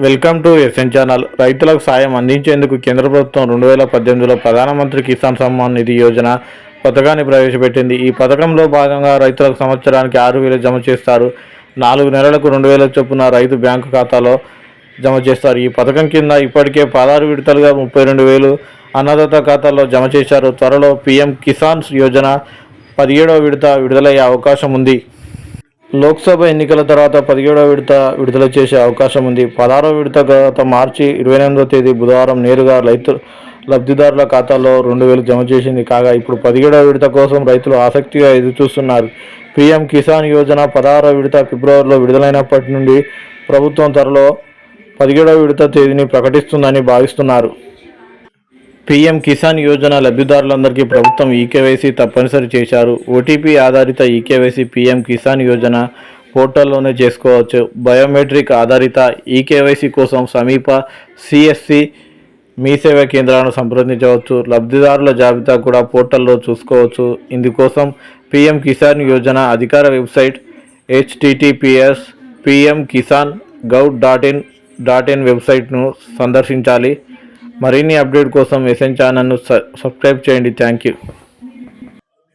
Welcome to SN channel. రైతులకు సాయం అందించేందుకు కేంద్ర ప్రభుత్వం రెండు వేల పద్దెనిమిదిలో ప్రధానమంత్రి కిసాన్ సమ్మాన్ నిధి యోజన పథకాన్ని ప్రవేశపెట్టింది. ఈ పథకంలో భాగంగా రైతులకు సంవత్సరానికి ఆరు వేలు జమ చేస్తారు. నాలుగు నెలలకు రెండు వేల చొప్పున రైతు బ్యాంకు ఖాతాలో జమ చేస్తారు. ఈ పథకం కింద ఇప్పటికే పదహారు విడతలుగా ముప్పై రెండు వేలు అన్నదాత ఖాతాల్లో జమ చేశారు. త్వరలో పీఎం కిసాన్ యోజన పదిహేడవ విడత విడుదలయ్యే అవకాశం ఉంది. లోక్సభ ఎన్నికల తర్వాత పదిహేడవ విడత విడుదల చేసే అవకాశం ఉంది. పదహారవ విడత గత మార్చి ఇరవై ఎనిమిదవ తేదీ బుధవారం నేరుగా రైతు లబ్ధిదారుల ఖాతాలో రెండు వేలు జమ చేసింది. కాగా ఇప్పుడు పదిహేడవ విడత కోసం రైతులు ఆసక్తిగా ఎదురుచూస్తున్నారు. పీఎం కిసాన్ యోజన పదహారవ విడత ఫిబ్రవరిలో విడుదలైనప్పటి నుండి ప్రభుత్వం త్వరలో పదిహేడవ విడత తేదీని ప్రకటిస్తుందని భావిస్తున్నారు. పీఎం కిసాన్ యోజన లబ్ధిదారులందరికీ ప్రభుత్వం ఈకేవైసీ తప్పనిసరి చేశారు. ఓటీపీ ఆధారిత ఈకేవైసీ పీఎం కిసాన్ యోజన పోర్టల్లోనే చేసుకోవచ్చు. బయోమెట్రిక్ ఆధారిత ఈకేవైసీ కోసం సమీప సిఎస్సి మీ సేవా కేంద్రాలను సంప్రదించవచ్చు. లబ్ధిదారుల జాబితా కూడా పోర్టల్లో చూసుకోవచ్చు. ఇందుకోసం పీఎం కిసాన్ యోజన అధికార website https PM Kisan gov dot in dot in వెబ్సైట్ను సందర్శించాలి. మరిన్ని అప్డేట్ కోసం ఎస్ఎన్ ఛానల్ను సబ్స్క్రైబ్ చేయండి. Thank you